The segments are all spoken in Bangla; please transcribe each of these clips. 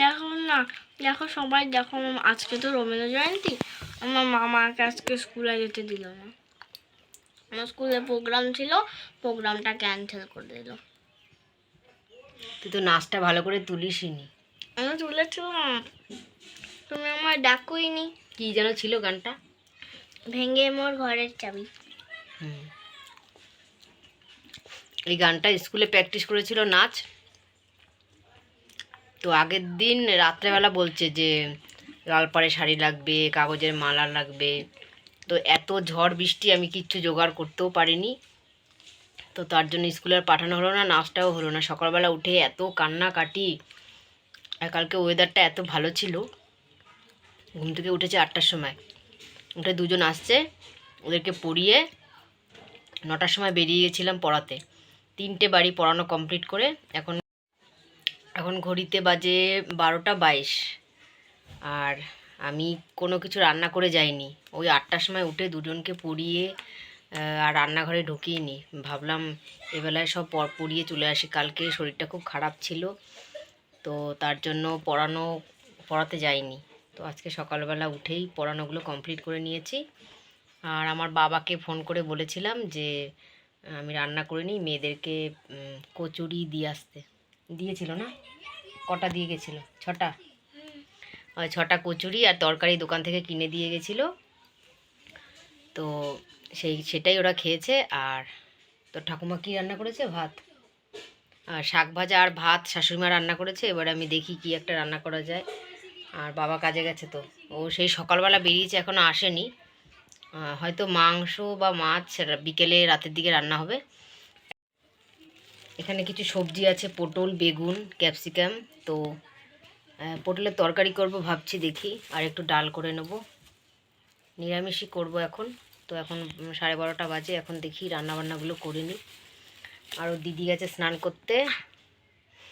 দেখো না দেখো সবাই দেখো আজকে তো রবীন্দ্র জয়ন্তী। আমার মামাকে আজকে স্কুলে যেতে দিল না। আমার স্কুলে প্রোগ্রাম ছিল প্রোগ্রামটা ক্যান্সেল করে দিল। তুই তো নাচটা ভালো করে তুলিসনি আমি তুলেছিলাম। তুমি আমার ডাকুই নি কি যেন ছিল গানটা? ভেঙে মোর ঘরের চাবি। এই গানটা স্কুলে প্র্যাকটিস করেছিল নাচ। তো আগের দিন রাত্রেবেলা বলছে যে, লালপাড়ে শাড়ি লাগবে, কাগজের মালা লাগবে। তো এত ঝড় বৃষ্টি আমি কিচ্ছু জোগাড় করতেও পারিনি। তো তার জন্য স্কুলে আর পাঠানো হলো না, নাচটাও হলো না। সকালবেলা উঠে এত কান্নাকাটি, আর কালকে ওয়েদারটা এত ভালো ছিল। ঘুম থেকে উঠেছে আটটার সময়। উঠে দুজন আসছে, ওদেরকে পড়িয়ে নটার সময় বেরিয়ে গেছিলাম পড়াতে। তিনটে বাড়ি পড়ানো কমপ্লিট করে, এখন এখন ঘড়িতে বাজে বারোটা বাইশ। আর আমি কোনো কিছু রান্না করে যাইনি। ওই আটটার সময় উঠে দুজনকে পড়িয়ে আর রান্নাঘরে ঢুকিয়ে ভাবলাম এবেলায় সব পর- পড়িয়ে চলে আসি। কালকে শরীরটা খুব খারাপ ছিল, তো তার জন্য পড়ানো, পড়াতে যাইনি। তো আজকে সকালবেলা উঠেই পড়ানোগুলো কমপ্লিট করে নিয়েছি। আর আমার বাবাকে ফোন করে বলেছিলাম যে, আমি রান্না করে নিই মেয়েদেরকে কচুরি দিয়ে আসতে। দিয়েছিল না? কটা দিয়ে গেছিল? ছটা? ছটা কচুরি আর তরকারি দোকান থেকে কিনে দিয়ে গেছিল। তো সেই, সেটাই ওরা খেয়েছে। আর তো ঠাকুমা কী রান্না করেছে? ভাত। আর শাক ভাজা আর ভাত শাশুড়িমা রান্না করেছে। এবার আমি দেখি কি একটা রান্না করা যায়। আর বাবা কাজে গেছে তো। ও সেই সকালবেলা বেরিয়েছে এখনও আসেনি। হয়তো মাংস বা মাছ বিকেলে রাতের দিকে রান্না হবে। এখানে কিছু সবজি আছে পটল বেগুন ক্যাপসিকাম। তো পটলের তরকারি করব ভাবছি দেখি আর একটু ডাল করে নেব। নিরামিষই করব এখন। তো এখন সাড়ে বারোটা বাজে এখন দেখি রান্নাবান্নাগুলো করে নিই। আর ও দিদি গেছে স্নান করতে।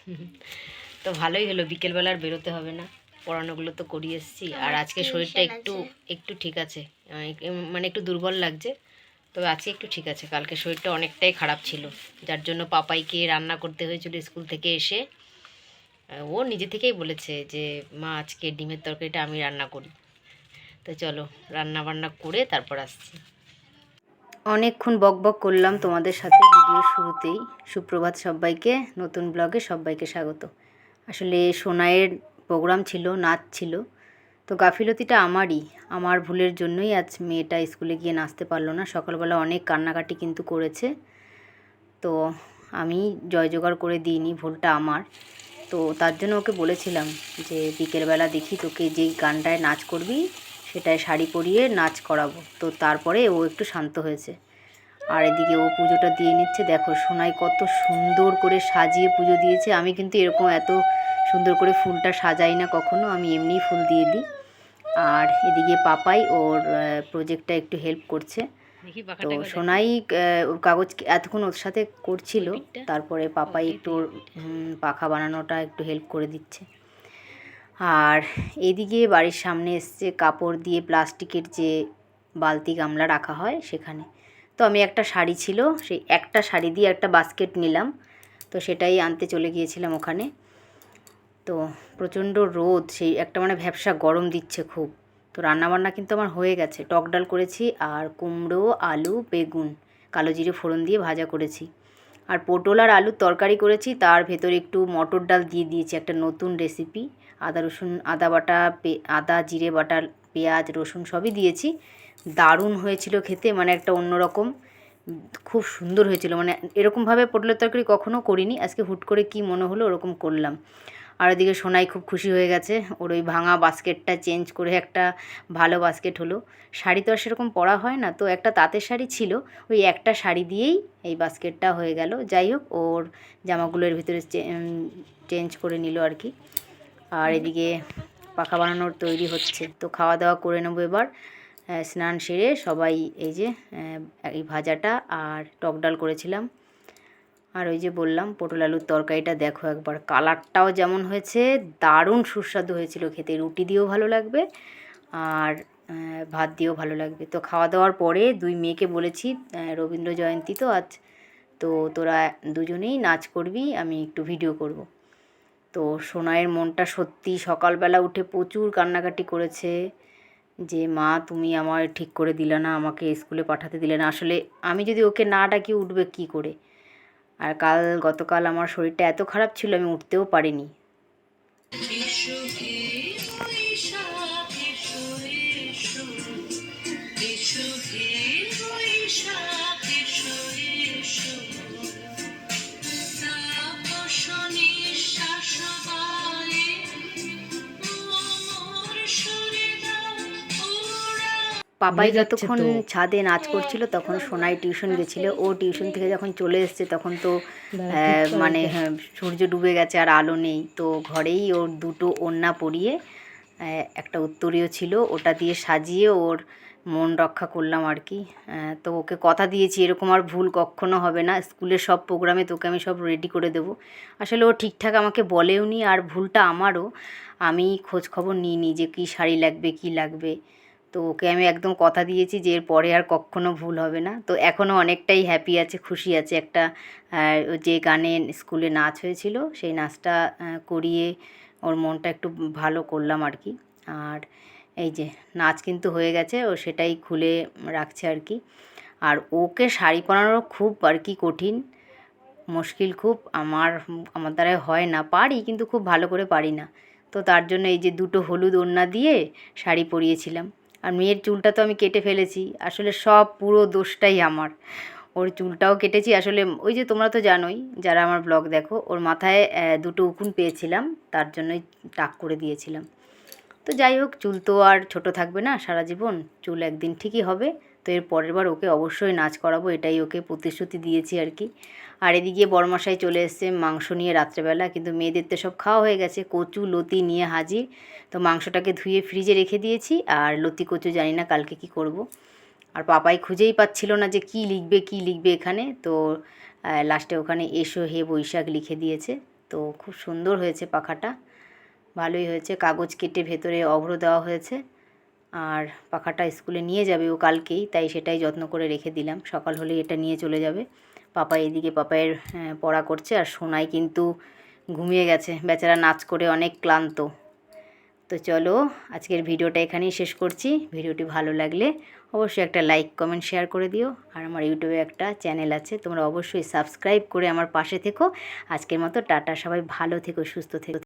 তো ভালোই হলো বিকেলবেলা আর বেরোতে হবে না। পড়ানোগুলো তো করিয়ে এসেছি। আর আজকে শরীরটা একটু একটু ঠিক আছে। মানে একটু দুর্বল লাগছে। তবে আজকে একটু ঠিক আছে, কালকে শরীরটা অনেকটাই খারাপ ছিল। যার জন্য পাপাইকে রান্না করতে হয়েছিল স্কুল থেকে এসে। ও নিজে থেকেই বলেছে যে, মা, আজকে ডিমের তরকারিটা আমি রান্না করি। তো চলো, রান্না বান্না করে তারপর আসছি। অনেকক্ষণ বক বক করলাম তোমাদের সাথে ভিডিও শুরুতেই। সুপ্রভাত সবাইকে, নতুন ব্লগে সবাইকে স্বাগত। আসলে সোনাইয়ের প্রোগ্রাম ছিল, নাচ ছিল। তো গাফিলতিটা আমারই। আমার ভুলের জন্যই আজ মেয়েটা স্কুলে গিয়ে নাচতে পারল না। সকালবেলা অনেক কান্নাকাটি কিন্তু করেছে। তো আমি জয় জোগাড় করে দিইনি, ভুলটা আমার। তো তার জন্য ওকে বলেছিলাম যে, বিকেলবেলা দেখি তোকে যেই গানটায় নাচ করবি, সেটায় শাড়ি পরিয়ে নাচ করাবো। তো তারপরে ও একটু শান্ত হয়েছে। আর এদিকে ও পুজোটা দিয়ে নিচ্ছে। দেখো সোনাই কত সুন্দর করে সাজিয়ে পুজো দিয়েছে। আমি কিন্তু এরকম এত সুন্দর করে ফুলটা সাজাই না কখনো। আমি এমনিই ফুল দিয়ে দিই। আর এদিকে পাপাই ওর প্রজেক্টটা একটু হেল্প করছে। তো সোনাই ওর কাগজ এতক্ষণ ওর সাথে করছিল। তারপরে পাপাই একটু ওর, পাখা বানানোটা একটু হেল্প করে দিচ্ছে। আর এদিকে বাড়ির সামনে এসছে কাপড় দিয়ে প্লাস্টিকের যে বালতি গামলা রাখা হয় সেখানে। তো আমি একটা শাড়ি ছিল সেই একটা শাড়ি দিয়ে একটা বাস্কেট নিলাম। তো সেটাই আনতে চলে গিয়েছিলাম ওখানে। তো প্রচণ্ড রোদ, সেই একটা মানে ভ্যাবসা গরম দিচ্ছে খুব। তো রান্নাবান্না কিন্তু আমার হয়ে গেছে। টক ডাল করেছি আর কুমড়ো, আলু, বেগুন, কালো জিরে ফোড়ন দিয়ে ভাজা করেছি। আর পটল আর আলুর তরকারি করেছি, তার ভেতরে একটু মটর ডাল দিয়ে দিয়েছি, একটা নতুন রেসিপি আদা রসুন, আদা বাটা আদা, জিরে বাটা, পেঁয়াজ, রসুন সবই দিয়েছি। দারুণ হয়েছিল খেতে মানে একটা অন্যরকম, খুব সুন্দর হয়েছিল। মানে এরকমভাবে পটলের তরকারি কখনো করিনি, আজকে হুট করে কি মনে হলো ওরকম করলাম। আর ওদিকে সোনাই খুব খুশি হয়ে গেছে। ওর ওই ভাঙা বাস্কেটটা চেঞ্জ করে একটা ভালো বাস্কেট হলো। শাড়ি তো আর সেরকম পরা হয় না, তো একটা তাঁতের শাড়ি ছিল। ওই একটা শাড়ি দিয়েই এই বাস্কেটটা হয়ে গেল। যাই হোক, ওর জামাগুলোর ভিতরে চেঞ্জ করে নিল আর কি। আর এদিকে পাখা বানানোর তৈরি হচ্ছে। তো খাওয়া দাওয়া করে নেব এবার। স্নান সেরে সবাই এই যে এই ভাজাটা আর টক ডাল করেছিলাম। আর ওই যে বললাম, পটল আলুর তরকারিটা দেখো একবার, কালারটাও যেমন হয়েছে, দারুণ সুস্বাদু হয়েছিল খেতে। রুটি দিয়েও ভালো লাগবে আর ভাত দিয়েও ভালো লাগবে। তো খাওয়া দাওয়ার পরে দুই মেয়েকে বলেছি রবীন্দ্র জয়ন্তী তো আজ, তো তোরা দুজনেই নাচ করবি, আমি একটু ভিডিও করব। তো সোনাইয়ের মনটা সত্যি সকালবেলা উঠে প্রচুর কান্নাকাটি করেছে যে, মা, তুমি আমার ঠিক করে দিলে না, আমাকে স্কুলে পাঠাতে দিলে না। আসলে আমি যদি ওকে না ডাকি, উঠবে কি করে? আর কাল গতকাল আমার শরীরটা এত খারাপ ছিল আমি উঠতেও পারিনি। পাপাই যতক্ষণ ছাদে নাচ করছিল তখন সোনাই টিউশন গেছিল। ও টিউশন থেকে যখন চলে এসছে তখন তো মানে হ্যাঁ, সূর্য ডুবে গেছে আর আলো নেই। তো ঘরেই ওর দুটো ওড়না পরিয়ে একটা উত্তরীয় ছিল ওটা দিয়ে সাজিয়ে ওর মন রক্ষা করলাম আর কি। তো ওকে কথা দিয়েছি এরকম আর ভুল কখনো হবে না। স্কুলের সব প্রোগ্রামে তোকে আমি সব রেডি করে দেবো। আসলে ও ঠিকঠাক আমাকে বলেও নি আর ভুলটা আমারও। আমি খোঁজ খবর নিইনি যে কী শাড়ি লাগবে কী লাগবে। তো ওকে আমি একদম কথা দিয়েছি যে এর পরে আর কখনো ভুল হবে না। তো এখনও অনেকটাই হ্যাপি আছে, খুশি আছে একটা যে গানে স্কুলে নাচ হয়েছিল, সেই নাচটা করিয়ে ওর মনটা একটু ভালো করলাম আর কি। আর এই যে নাচ কিন্তু হয়ে গেছে, ও সেটাই খুলে রাখছে আর কি। আর ওকে শাড়ি পরানো খুব আর কি কঠিন, মুশকিল খুব, আমার আমার দ্বারা হয় না। পারি, কিন্তু খুব ভালো করে পারি না। তো তার জন্য এই যে দুটো হলুদ ওড়না দিয়ে শাড়ি পরিয়েছিলাম। আর মেয়ের চুলটা তো আমি কেটে ফেলেছি। আসলে সব পুরো দোষটাই আমার। ওর চুলটাও কেটেছি। আসলে ওই যে তোমরা তো জানোই, যারা আমার ব্লগ দেখো, ওর মাথায় দুটো উকুন পেয়েছিলাম, তার জন্যই টাক করে দিয়েছিলাম। তো যাই হোক, চুল তো আর ছোট থাকবে না সারা জীবন, চুল একদিন ঠিকই হবে। তো এর পরের বার ওকে অবশ্যই নাচ করাবো, এটাই ওকে প্রতিশ্রুতি দিয়েছি আর কি। আর এদিকে বড়মশাই চলে এসছে মাংস নিয়ে রাত্রেবেলা, কিন্তু মেয়েদের তো সব খাওয়া হয়ে গেছে, কচু, লতি নিয়ে হাজির। তো মাংসটাকে ধুয়ে ফ্রিজে রেখে দিয়েছি, আর লতি কচু জানি না কালকে কি করব। আর পাপাই খুঁজেই পাচ্ছিল না যে কি লিখবে কি লিখবে এখানে। তো লাস্টে ওখানে এসো হে বৈশাখ লিখে দিয়েছে। তো খুব সুন্দর হয়েছে পাখাটা, ভালোই হয়েছে। কাগজ কেটে ভেতরে অভ্র দেওয়া হয়েছে। আর পাখাটা স্কুলে নিয়ে যাবে ও কালকেই, তাই সেটাই যত্ন করে রেখে দিলাম। সকাল হলেই এটা নিয়ে চলে যাবে। পাপা এদিকে পাপায়ের পড়া করছে আর সোনাই কিন্তু ঘুমিয়ে গেছে। বেচারা নাচ করে অনেক ক্লান্ত। তো চলো, আজকের ভিডিওটা এখানেই শেষ করছি। ভিডিওটি ভালো লাগলে অবশ্যই একটা লাইক, কমেন্ট, শেয়ার করে দিও। আর আমার ইউটিউবে একটা চ্যানেল আছে, তোমরা অবশ্যই সাবস্ক্রাইব করে আমার পাশে থেকো। আজকের মতো টাটা, সবাই ভালো থেকো, সুস্থ থেকো।